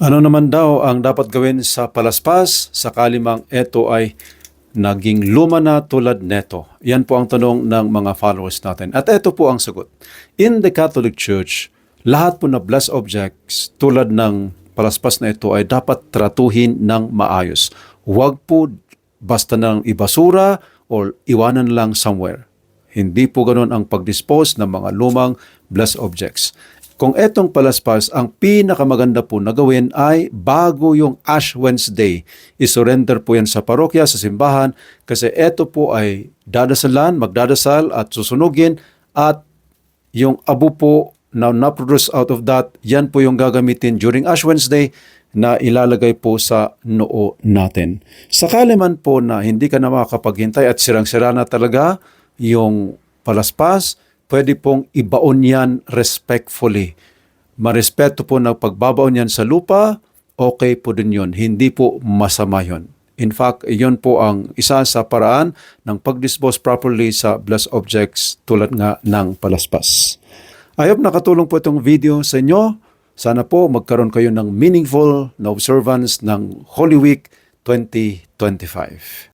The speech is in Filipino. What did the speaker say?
Ano naman daw ang dapat gawin sa palaspas sakali mang ito ay naging luma na tulad neto? Yan po ang tanong ng mga followers natin. At ito po ang sagot. In the Catholic Church, lahat po na blessed objects tulad ng palaspas na ito ay dapat tratuhin ng maayos. Huwag po basta nang ibasura or iwanan lang somewhere. Hindi po ganun ang pag-dispose ng mga lumang blessed objects. Kung etong palaspas, ang pinakamaganda po na gawin ay bago yung Ash Wednesday. Isurrender po yan sa parokya, sa simbahan, kasi eto po ay dadasalan, magdadasal at susunugin at yung abo po na na-produce out of that, yan po yung gagamitin during Ash Wednesday na ilalagay po sa noo natin. Sakali man po na hindi ka na makakapaghintay at sirang-sira na talaga yung palaspas, pwede pong ibaon yan respectfully. Marespeto po na pagbabaon yan sa lupa, okay po din yun. Hindi po masama yun. In fact, yun po ang isa sa paraan ng pag-dispose properly sa blessed objects tulad nga ng palaspas. I hope nakatulong po itong video sa inyo. Sana po magkaroon kayo ng meaningful na observance ng Holy Week 2025.